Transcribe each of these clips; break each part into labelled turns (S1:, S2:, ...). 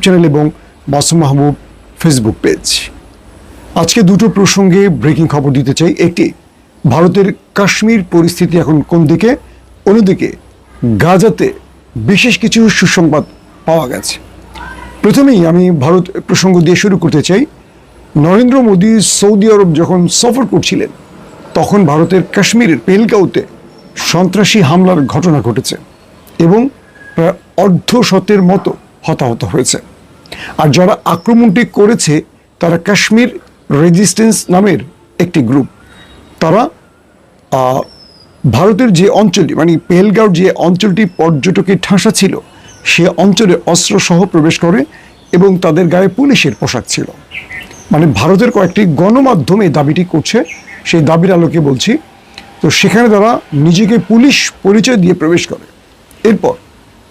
S1: YouTube channel এবং মাসুম মাহবুব Facebook page আজকে দুটো প্রসঙ্গে ব্রেকিং খবর দিতে চাই। একটি, ভারতের কাশ্মীর পরিস্থিতি এখন কোন দিকে? অন্যদিকে, গাজাতে বিশেষ কিছু সুসংবাদ পাওয়া গেছে। প্রথমেই আমি ভারত প্রসঙ্গ দিয়ে শুরু করতে চাই। নরেন্দ্র মোদী সৌদি আরব যখন সফর করছিলেন, তখন ভারতের কাশ্মীরের পেলগাঁওতে সন্ত্রাসী হামলার ঘটনা ঘটেছে এবং প্রায় অর্ধ শতের মতো হতাহত হয়েছে। আর যারা আক্রমণটি করেছে, তারা কাশ্মীর রেজিস্ট্যান্স নামের একটি গ্রুপ। তারা ভারতের যে অঞ্চলটি মানে পেহেলগাঁও যে অঞ্চলটি পর্যটকের ঠাসা ছিল, সে অঞ্চলে অস্ত্রসহ প্রবেশ করে এবং তাদের গায়ে পুলিশের পোশাক ছিল। মানে ভারতের কয়েকটি গণমাধ্যমে দাবিটি করছে, সেই দাবির আলোকে বলছি, তো সেখানে তারা নিজেকে পুলিশ পরিচয় দিয়ে প্রবেশ করে। এরপর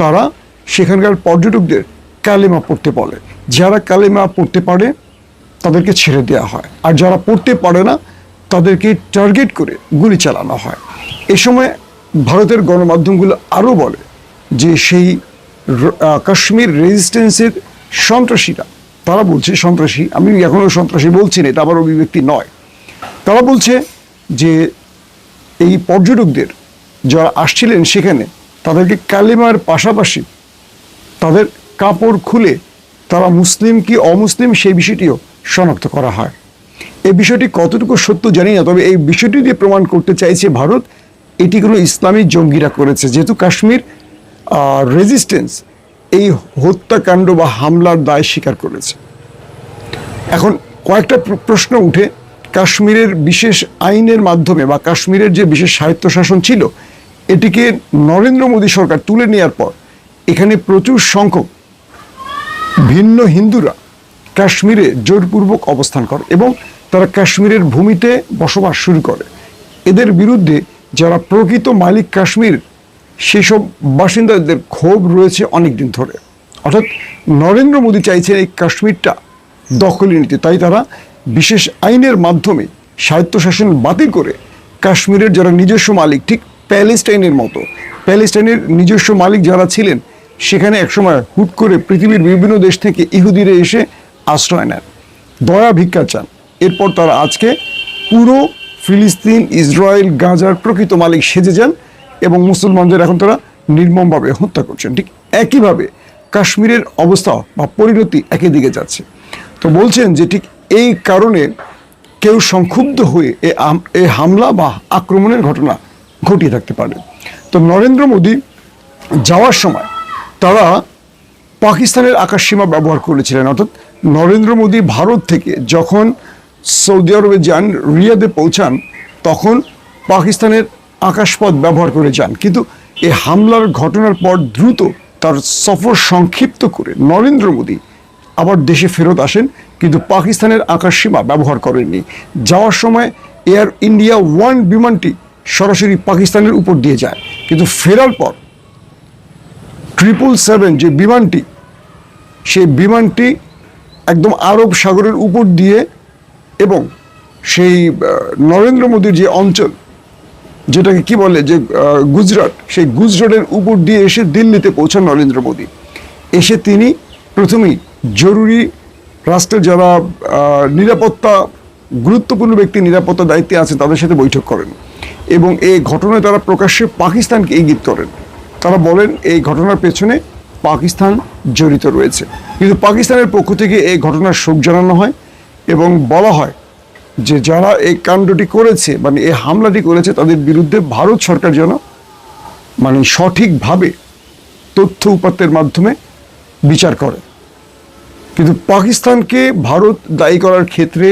S1: তারা সেখানকার পর্যটকদের কালেমা পড়তে বলে। যারা কালেমা পড়তে পারে, তাদেরকে ছেড়ে দেওয়া হয়। আর যারা পড়তে পারে না, তাদেরকে টার্গেট করে গুলি চালানো হয়। এ সময় ভারতের গণমাধ্যমগুলো আরও বলে যে, সেই কাশ্মীর রেজিস্ট্যান্সের সন্ত্রাসীরা, তারা বলছে, সন্ত্রাসী, আমি এখনও সন্ত্রাসী বলছি না, এটা আবার অভিব্যক্তি নয়। তারা বলছে যে, এই পর্যটকদের যারা আসছিলেন সেখানে, তাদেরকে কালেমার পাশাপাশি তাদের কাপড় খুলে তারা মুসলিম কি অমুসলিম সেই বিষয়টিও শনাক্ত করা হয়। এই বিষয়টি কতটুকু সত্য জানি না, তবে এই বিষয়টি দিয়ে প্রমাণ করতে চাইছে ভারত, এটি কোনো ইসলামী জঙ্গিরা করেছে। যেহেতু কাশ্মীর রেজিস্ট্যান্স এই হত্যাকাণ্ড বা হামলার দায় স্বীকার করেছে। এখন কয়েকটা প্রশ্ন উঠে। কাশ্মীরের বিশেষ আইনের মাধ্যমে বা কাশ্মীরের যে বিশেষ স্বায়ত্তশাসন ছিল, এটিকে নরেন্দ্র মোদী সরকার তুলে নেওয়ার পর এখানে প্রচুর সংখ্যক ভিন্ন হিন্দুরা কাশ্মীরে জোরপূর্বক অবস্থান করে এবং তারা কাশ্মীরের ভূমিতে বসবাস শুরু করে। এদের বিরুদ্ধে যারা প্রকৃত মালিক কাশ্মীর, সেসব বাসিন্দাদের ক্ষোভ রয়েছে অনেক দিন ধরে। অর্থাৎ নরেন্দ্র মোদী চাইছেন এই কাশ্মীরটা দখলে নিতে। তাই তারা বিশেষ আইনের মাধ্যমে স্বায়ত্তশাসন বাতিল করে কাশ্মীরের যারা নিজস্ব মালিক, ঠিক প্যালেস্টাইনের মতো। প্যালেস্টাইনের নিজস্ব মালিক যারা ছিলেন সেখানে একসময় হুট করে পৃথিবীর বিভিন্ন দেশ থেকে ইহুদিরা এসে আশ্রয় নেন। দয়া ভিক্ষা চান। এরপর তারা আজকে পুরো ফিলিস্তিন, ইসরায়েল, গাজার প্রকৃত মালিক সেজে যান এবং মুসলমানদের এখন তারা নির্মমভাবে হত্যা করছেন। ঠিক একইভাবে কাশ্মীরের অবস্থা বা পরিণতি একই দিকে যাচ্ছে। তো বলছেন যে ঠিক এই কারণে কেউ সংক্ষুব্ধ হয়ে এ হামলা বা আক্রমণের ঘটনা ঘটিয়ে থাকতে পারে। তো নরেন্দ্র মোদী যাওয়ার সময় তারা পাকিস্তানের আকাশসীমা ব্যবহার করেছিলেন। অর্থাৎ নরেন্দ্র মোদী ভারত থেকে যখন সৌদি আরবে যান, রিয়াদে পৌঁছান, তখন পাকিস্তানের আকাশপথ ব্যবহার করে যান। কিন্তু এই হামলার ঘটনার পর দ্রুত তার সফর সংক্ষিপ্ত করে নরেন্দ্র মোদী আবার দেশে ফেরত আসেন, কিন্তু পাকিস্তানের আকাশসীমা ব্যবহার করেননি। যাওয়ার সময় এয়ার ইন্ডিয়া ওয়ান বিমানটি সরাসরি পাকিস্তানের উপর দিয়ে যায়। কিন্তু ফেরার পর ট্রিপল সেভেন যে বিমানটি, সেই বিমানটি একদম আরব সাগরের উপর দিয়ে এবং সেই নরেন্দ্র মোদীর যে অঞ্চল, যেটাকে কি বলে যে গুজরাট, সেই গুজরাটের উপর দিয়ে এসে দিল্লিতে পৌঁছান নরেন্দ্র মোদী। এসে তিনি প্রথমেই জরুরি রাষ্ট্রের যারা নিরাপত্তা, গুরুত্বপূর্ণ ব্যক্তি নিরাপত্তা দায়িত্বে আছে তাদের সাথে বৈঠক করেন এবং এই ঘটনায় তারা প্রকাশ্যে পাকিস্তানকে ইঙ্গিত করেন তারা বলেন এই ঘটনার পেছনে পাকিস্তান জড়িত রয়েছে। কিন্তু পাকিস্তানের পক্ষ থেকে এই ঘটনার শোক জানানো হয় এবং বলা হয় যে যারা এই কাণ্ডটি করেছে মানে এই হামলাটি করেছে, তাদের বিরুদ্ধে ভারত সরকার যেন মানে সঠিকভাবে তথ্য উপাত্তের মাধ্যমে বিচার করে। কিন্তু পাকিস্তানকে ভারত দায়ী করার ক্ষেত্রে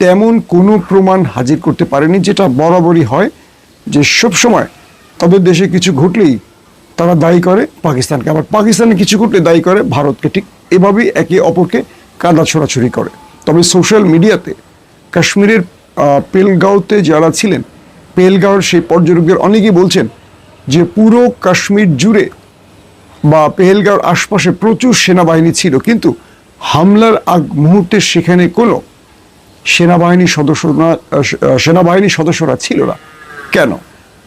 S1: তেমন কোনো প্রমাণ হাজির করতে পারেনি, যেটা বরাবরই হয় যে সবসময় তাদের দেশে কিছু ঘটলেই তারা দায়ী করে পাকিস্তানকে। আবার পাকিস্তানে কিছু ঘটলে দায়ী করে, ভারতকে ঠিক এভাবেই একে অপরকে কাদা ছোড়াছুড়ি করে। তবে সোশ্যাল মিডিয়াতে কাশ্মীরের পেলগাঁওতে যারা ছিলেন, পেলগাঁওর সেই পর্যটকদের অনেকেই বলছেন যে পুরো কাশ্মীর জুড়ে বা পেহেলগাঁওর আশপাশে প্রচুর সেনাবাহিনী ছিল। কিন্তু হামলার আগ মুহূর্তে সেখানে কোনো সেনাবাহিনী সদস্যরা সেনাবাহিনী সদস্যরা ছিল না। কেন?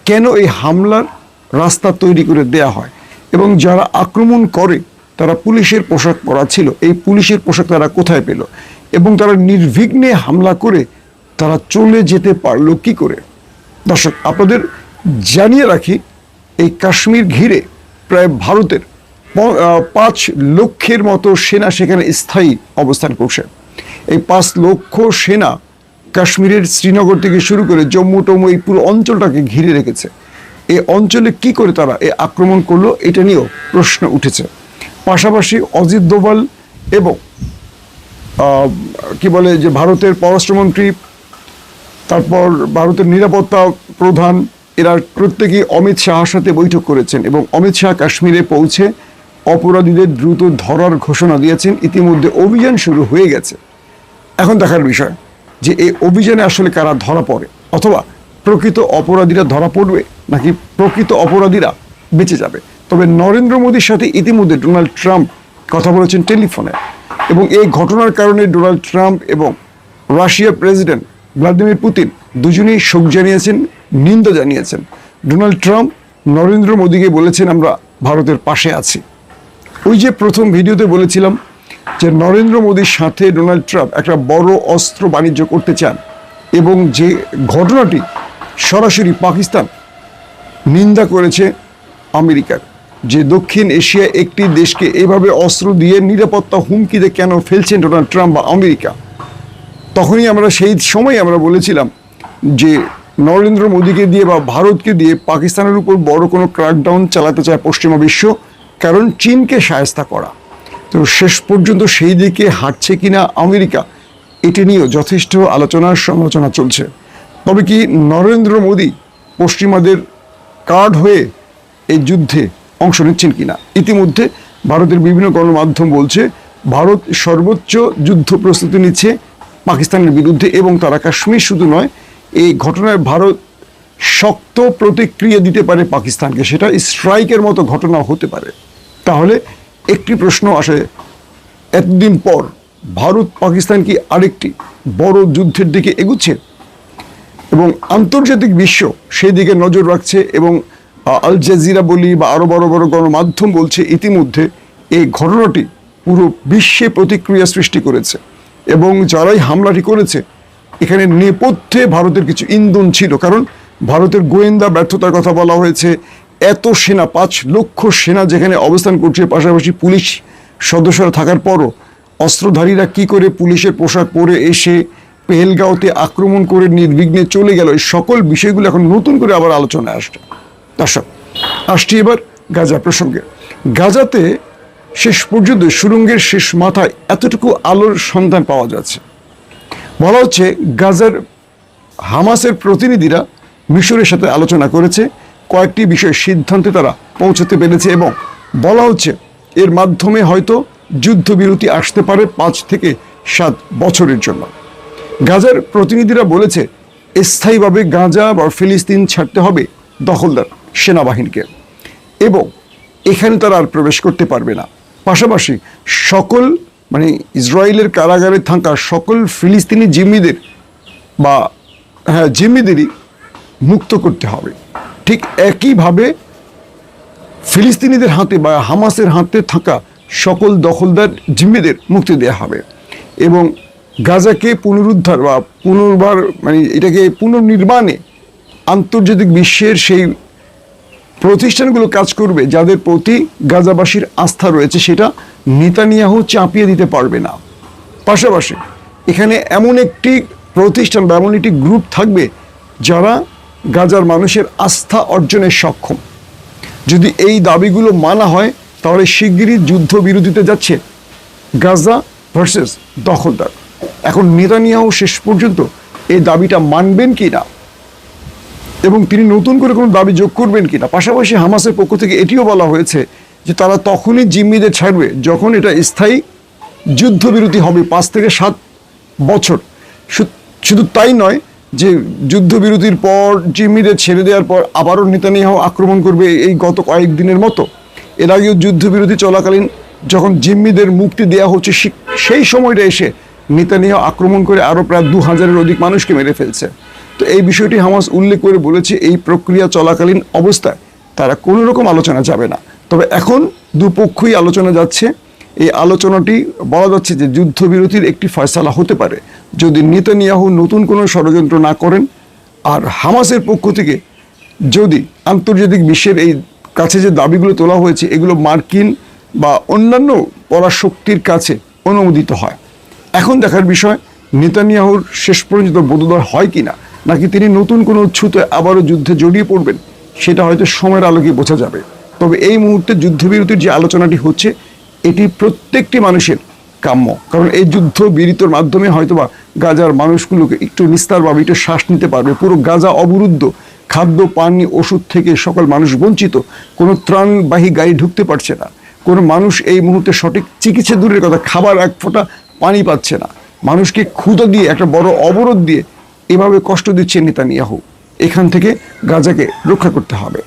S1: কেন এই হামলার রাস্তা তৈরি করে দেয়া হয়। এবং যারা আক্রমণ করে, তারা পুলিশের পোশাক পরা ছিল। এই পুলিশের পোশাক তারা কোথায় পেল? এবং তারা নির্বিঘ্নে হামলা করে তারা চলে যেতে পারল কি করে? দর্শক, আপনাদের জানিয়ে রাখি, এই কাশ্মীর ঘিরে প্রায় ভারতের পাঁচ লক্ষের মতো সেনা সেখানে স্থায়ী অবস্থান করছে। এই পাঁচ লক্ষ সেনা কাশ্মীরের শ্রীনগর থেকে শুরু করে জম্মু টম্মু এই পুরো অঞ্চলটাকে ঘিরে রেখেছে। এই অঞ্চলে কি করে তারা এ আক্রমণ করল এটা নিয়েও প্রশ্ন উঠেছে। পাশাপাশি অজিত দোভাল এবং কি বলে যে ভারতের পররাষ্ট্রমন্ত্রী, তারপর ভারতের নিরাপত্তা প্রধান, এরা প্রত্যেকেই অমিত শাহর সাথে বৈঠক করেছেন এবং অমিত শাহ কাশ্মীরে পৌঁছে অপরাধীদের দ্রুত ধরার ঘোষণা দিয়েছেন। ইতিমধ্যে অভিযান শুরু হয়ে গেছে। এখন দেখার বিষয় যে এই অভিযানে আসলে কারা ধরা পড়ে অথবা প্রকৃত অপরাধীরা ধরা পড়বে? নাকি প্রকৃত অপরাধীরা বেঁচে যাবে? তবে নরেন্দ্র মোদীর সাথে ইতিমধ্যে ডোনাল্ড ট্রাম্প কথা বলেছেন টেলিফোনে। এবং এই ঘটনার কারণে ডোনাল্ড ট্রাম্প এবং রাশিয়ার প্রেসিডেন্ট ভ্লাদিমির পুতিন দুজনেই শোক জানিয়েছেন, নিন্দা জানিয়েছেন। ডোনাল্ড ট্রাম্প নরেন্দ্র মোদীকে বলেছেন, আমরা ভারতের পাশে আছি। ওই যে প্রথম ভিডিওতে বলেছিলাম যে নরেন্দ্র মোদীর সাথে ডোনাল্ড ট্রাম্প একটা বড় অস্ত্র বাণিজ্য করতে চান এবং যে ঘটনাটি সরাসরি পাকিস্তান নিন্দা করেছে আমেরিকার যে দক্ষিণ এশিয়া একটি দেশকে এভাবে অস্ত্র দিয়ে নিরাপত্তা হুমকিতে কেন ফেলছেন ডোনাল্ড ট্রাম্প বা আমেরিকা? তখনই আমরা সেই সময় আমরা বলেছিলাম যে নরেন্দ্র মোদীকে দিয়ে বা ভারতকে দিয়ে পাকিস্তানের উপর বড় কোনো ক্র্যাকডাউন চালাতে চায় পশ্চিমা বিশ্ব, কারণ চীনকে সায়স্তা করা। তো শেষ পর্যন্ত সেই দিকে হাঁটছে কিনা আমেরিকা, এটি নিয়েও যথেষ্ট আলোচনার সমালোচনা চলছে। তবে কি নরেন্দ্র মোদী পশ্চিমাদের কার্ড হয়ে এই যুদ্ধে অংশ নিচ্ছেন কিনা? ইতিমধ্যে ভারতের বিভিন্ন গণমাধ্যম বলছে, ভারত সর্বোচ্চ যুদ্ধ প্রস্তুতি নিচ্ছে পাকিস্তানের বিরুদ্ধে এবং তারা কাশ্মীর শুধু নয়, এই ঘটনায় ভারত শক্ত প্রতিক্রিয়া দিতে পারে পাকিস্তানকে। সেটা স্ট্রাইকের মতো ঘটনা হতে পারে। তাহলে একটি প্রশ্ন আসে, এতদিন পর ভারত পাকিস্তান কি আরেকটি বড় যুদ্ধের দিকে এগুচ্ছে? এবং আন্তর্জাতিক বিশ্ব সেই দিকে নজর রাখছে এবং আল জাজিরা বলি বা আরও বড় বড় গণমাধ্যম বলছে ইতিমধ্যে এই ঘটনাটি পুরো বিশ্বে প্রতিক্রিয়া সৃষ্টি করেছে। এবং যারাই হামলাটি করেছে, এখানে নেপথ্যে ভারতের কিছু ইন্ধন ছিল। কারণ ভারতের গোয়েন্দা ব্যর্থতার কথা বলা হয়েছে, এত সেনা, পাঁচ লক্ষ সেনা যেখানে অবস্থান করছে, পাশাপাশি পুলিশ সদস্যরা থাকার পরও অস্ত্রধারীরা কি করে পুলিশের পোশাক পরে এসে পেহেলগাঁওতে আক্রমণ করে নির্বিঘ্নে চলে গেল এই সকল বিষয়গুলো এখন নতুন করে আবার আলোচনায় আসছে। দর্শক, আসছি এবার গাজা প্রসঙ্গে। গাজাতে শেষ পর্যন্ত সুরঙ্গের শেষ মাথায় এতটুকু আলোর সন্ধান পাওয়া যাচ্ছে। বলা হচ্ছে গাজার হামাসের প্রতিনিধিরা মিশরের সাথে আলোচনা করেছে, কয়েকটি বিষয় সিদ্ধান্তে তারা পৌঁছতে পেরেছে এবং বলা হচ্ছে এর মাধ্যমে হয়তো যুদ্ধবিরতি আসতে পারে পাঁচ থেকে সাত বছরের জন্য। গাজার প্রতিনিধিরা বলেছে, স্থায়ীভাবে গাজা বা ফিলিস্তিন ছাড়তে হবে দখলদার সেনাবাহিনীকে এবং এখানে তারা আর প্রবেশ করতে পারবে না। পাশাপাশি সকল মানে ইসরায়েলের কারাগারে থাকা সকল ফিলিস্তিনি জিম্মিদের বা হ্যাঁ জিম্মিদেরই মুক্ত করতে হবে। ঠিক একইভাবে ফিলিস্তিনিদের হাতে বা হামাসের হাতে থাকা সকল দখলদার জিম্মিদের মুক্তি দেওয়া হবে এবং গাজাকে পুনরুদ্ধার বা পুনর্বার মানে এটাকে পুনর্নির্মাণে আন্তর্জাতিক বিশ্বের সেই প্রতিষ্ঠানগুলো কাজ করবে যাদের প্রতি গাজাবাসীর আস্থা রয়েছে, সেটা নেতানিয়াহু চাপিয়ে দিতে পারবে না। পাশাপাশি এখানে এমন একটি প্রতিষ্ঠান বা এমন একটি গ্রুপ থাকবে যারা গাজার মানুষের আস্থা অর্জনে সক্ষম। যদি এই দাবিগুলো মানা হয়, তাহলে শিগগিরই যুদ্ধ বিরোধিতে যাচ্ছে গাজা ভার্সেস দখলদার। এখন নেতানিয়াহু শেষ পর্যন্ত এই দাবিটা মানবেন কি না? এবং তিনি নতুন করে কোনো দাবি যোগ করবেন কি না? পাশাপাশি হামাসের পক্ষ থেকে এটিও বলা হয়েছে যে তারা তখনই জিম্মিদের ছাড়বে যখন এটা স্থায়ী যুদ্ধবিরতি হবে পাঁচ থেকে সাত বছর। শুধু তাই নয় যে যুদ্ধবিরতির পর জিম্মিদের ছেড়ে দেওয়ার পর আবারও নেতানিয়াহু আক্রমণ করবে এই গত কয়েকদিনের মতো। এর আগেও যুদ্ধবিরতি চলাকালীন যখন জিম্মিদের মুক্তি দেওয়া হচ্ছে, সেই সময়টা এসে নেতানিয়াহু আক্রমণ করে আরও প্রায় দু হাজারের অধিক মানুষকে মেরে ফেলছে। তো এই বিষয়টি হামাস উল্লেখ করে বলেছে, এই প্রক্রিয়া চলাকালীন অবস্থায় তারা কোনো রকম আলোচনা যাবে না। তবে এখন দুপক্ষই আলোচনা যাচ্ছে। এই আলোচনাটি বলা যাচ্ছে যে যুদ্ধবিরতির একটি ফয়সালা হতে পারে। যদি নেতানিয়াহু নতুন কোনো ষড়যন্ত্র না করেন, আর হামাসের পক্ষ থেকে যদি আন্তর্জাতিক বিশ্বের এই কাছে যে দাবিগুলো তোলা হয়েছে, এগুলো মার্কিন বা অন্যান্য পরাশক্তির কাছে অনুমোদিত হয়। এখন দেখার বিষয়, নেতানিয়াহুর শেষ পর্যন্ত বোধোদয় হয় কিনা, নাকি তিনি নতুন কোনো ছুতে আবারও যুদ্ধে জড়িয়ে পড়বেন, সেটা হয়তো সময়ের আলোকে বোঝা যাবে। তবে এই মুহূর্তে যুদ্ধবিরতির যে আলোচনাটি হচ্ছে, এটি প্রত্যেকটি মানুষের কাম্য। কারণ এই যুদ্ধ বিরতির মাধ্যমে হয়তোবা গাজার মানুষগুলোকে একটু নিস্তারভাবে, একটু শ্বাস নিতে পারবে। পুরো গাজা অবরুদ্ধ, খাদ্য, পানি, ওষুধ থেকে সকল মানুষ বঞ্চিত, কোনো ত্রাণবাহী গাড়ি ঢুকতে পারছে না। কোনো মানুষ এই মুহূর্তে সঠিক চিকিৎসা দূরের কথা, খাবার এক ফোঁটা পানি পাচ্ছে না। মানুষকে ক্ষুদা দিয়ে, একটা বড় অবরোধ দিয়ে এভাবে কষ্ট দিচ্ছে নেতানিয়াহু। এখান থেকে গাজাকে রক্ষা করতে হবে।